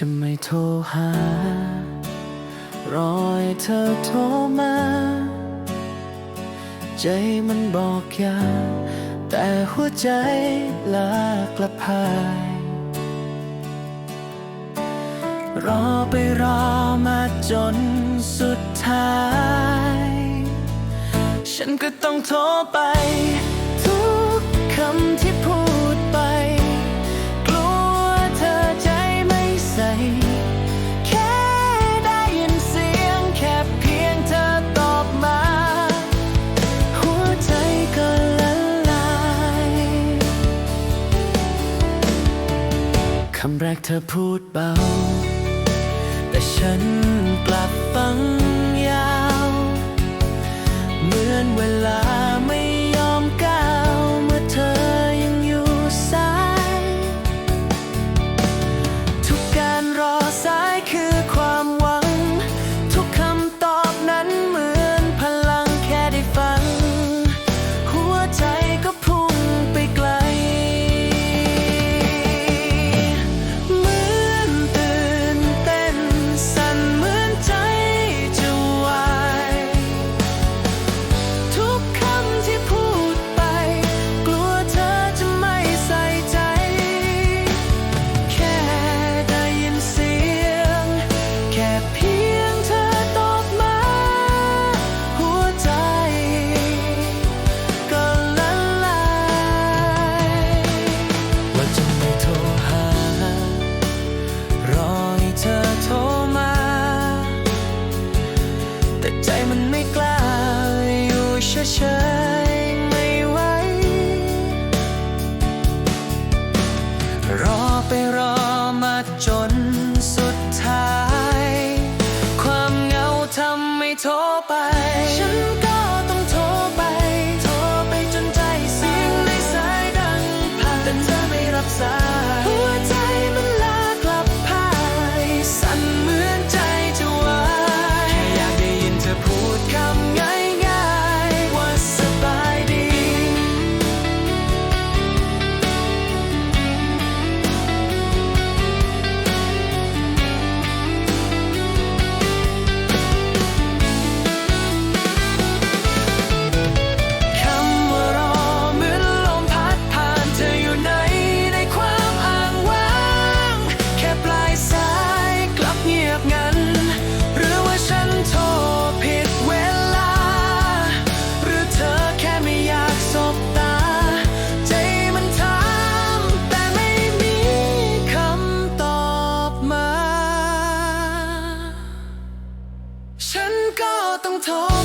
จะไม่โทรหา รอยเธอโทรมา ใจมันบอกอย่า แต่หัวใจลากละพาย รอไปรอมาจนสุดท้าย ฉันก็ต้องโทรไป ทุกคำที่ คำแรกเธอพูดเบา แต่ฉันกลับฟัง ค่เพียงเธอตอบมา หัวใจ ก็ละลายว่าจะไม่โทรหา รอให้เธอโทรมา แต่ใจมันไม่กล้าอยู่เฉยๆไม่ไหวรอไปรอมาจน ฉันก็ต้องทน